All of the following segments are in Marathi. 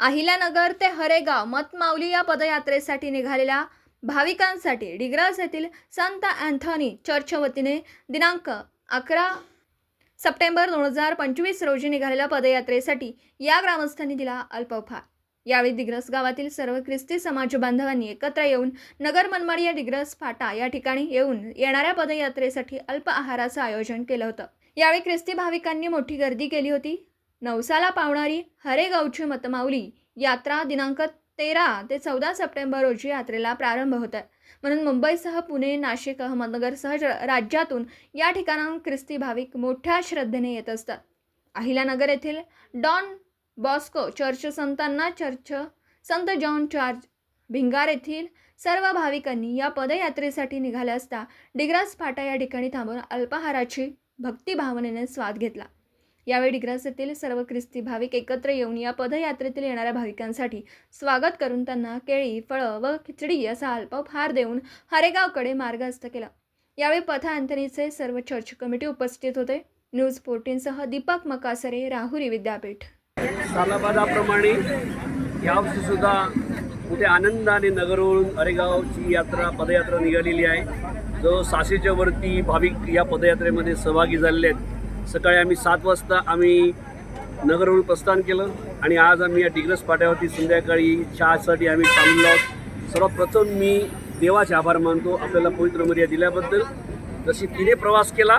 अहिल्यानगर ते हरेगाव मतमाऊली या पदयात्रेसाठी निघालेल्या भाविकांसाठी डिग्रास येथील संत अँथनी चर्च वतीने दिनांक अकरा सप्टेंबर दोन हजार पंचवीस रोजी निघालेल्या पदयात्रेसाठी या ग्रामस्थांनी दिला अल्पफार. यावेळी दिग्रस गावातील सर्व ख्रिस्ती समाज बांधवांनी एकत्र येऊन नगर मनमाड या डिग्रस फाटा या ठिकाणी येऊन येणाऱ्या पदयात्रेसाठी अल्प आहाराचं आयोजन केलं होतं. यावेळी ख्रिस्ती भाविकांनी मोठी गर्दी केली होती. नवसाला पावणारी हरेगावची मतमावली यात्रा दिनांक तेरा ते चौदा सप्टेंबर रोजी यात्रेला प्रारंभ होत आहे. म्हणून मुंबईसह पुणे नाशिक अहमदनगरसह राज्यातून या ठिकाणाहून ख्रिस्ती भाविक मोठ्या श्रद्धेने येत असतात. अहिल्यानगर येथील डॉन बॉस्को चर्च संतांना चर्च संत जॉन चार्ज भिंगार येथील सर्व भाविकांनी या पदयात्रेसाठी निघाले असता डिग्रास फाटा या ठिकाणी थांबून अल्पाहाराची भक्तिभावनेने स्वाद घेतला. यावेळी डिग्रास सर्व ख्रिस्ती भाविक एकत्र येऊन या पदयात्रेतील येणाऱ्या भाविकांसाठी स्वागत करून त्यांना केळी फळं व खिचडी असा अल्पहार देऊन हरेगावकडे मार्गस्थ केला. यावेळी पथा अँथनीचे सर्व चर्च कमिटी उपस्थित होते. न्यूज फोर्टीनसह दीपक मकासरे राहुरी विद्यापीठ. सालाबादाप्रमाणे यावर्षी सुद्धा मोठ्या आनंदाने नगरवरून अरेगावची यात्रा पदयात्रा निघालेली आहे. जो सहाशेच्या वरती भाविक या पदयात्रेमध्ये सहभागी झालेले आहेत. सकाळी आम्ही सात वाजता आम्ही नगरवरून प्रस्थान केलं आणि आज आम्ही या डिग्रस पाट्यावरती संध्याकाळी चहासाठी आम्ही थांबलो आहोत. सर्वप्रथम मी देवाचे आभार मानतो आपल्याला पवित्र मर्या दिल्याबद्दल. जशी तिने प्रवास केला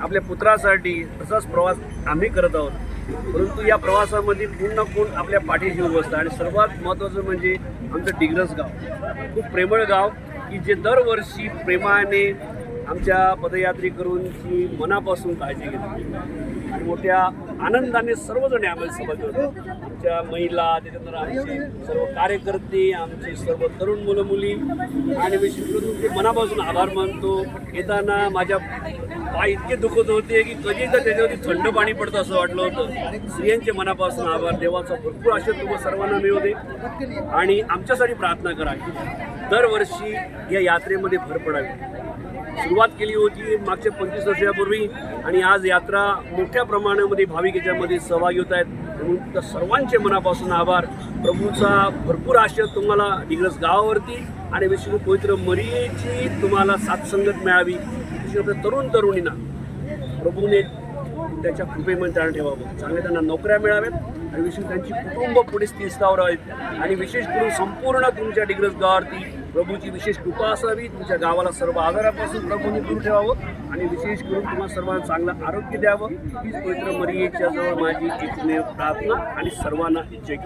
आपल्या पुत्रासाठी तसाच प्रवास आम्ही करत आहोत. परंतु या प्रवासामध्ये कोण ना कोण आपल्या पाठीशी उभं असतं. आणि सर्वात महत्त्वाचं म्हणजे आमचं डिग्रस गाव. खूप प्रेमळ गाव की जे दरवर्षी प्रेमाने आमच्या पदयात्रेकरूंची मनापासून काळजी घेते आणि मोठ्या आनंदाने सर्वजण आम्हाला सहभागी होतो. आमच्या महिला त्याच्यानंतर आमचे सर्व कार्यकर्ते आमचे सर्व तरुण मुलं मुली आणि विशेष करून ते मनापासून आभार मानतो. येताना माझ्या पाय इतके दुखत होते की कधी तर त्याच्यावरती थंड पाणी पडतं असं वाटलं होतं. स्त्रियांचे मनापासून आभार देवाचा भरपूर आशीर्वाद तुम्हाला सर्वांना मिळू दे. आणि आमच्यासाठी प्रार्थना करा. की दरवर्षी या यात्रेमध्ये भर पडावी. सुरुवात केली होती मागच्या पंचवीस वर्षापूर्वी आणि आज यात्रा मोठ्या प्रमाणामध्ये भाविक याच्यामध्ये सहभागी होत आहेत. म्हणून त्या सर्वांचे मनापासून आभार. प्रभूचा भरपूर आशीर्वाद तुम्हाला डिग्रस गावावरती आणि विष्णू पवित्र मरियेची तुम्हाला साथसंगत मिळावी. विशेष आपल्या तरुण तरुणींना प्रभूने त्याच्या कृपेमध्ये त्यांना ठेवावं. चांगल्या त्यांना नोकऱ्या मिळाव्यात आणि विशेष त्यांची कुटुंब पुढे स्थिर आहेत. आणि विशेष करून संपूर्ण तुमच्या डिग्रज गावावरती प्रभूची विशेष कृपा असावी. तुमच्या गावाला सर्व आजारापासून प्रभूने दूर ठेवावं. आणि विशेष करून तुम्हाला सर्वांना चांगलं आरोग्य द्यावं. हीच पवित्र मरियेच्या जवळ माझी एकमेव प्रार्थना आणि सर्वांना जय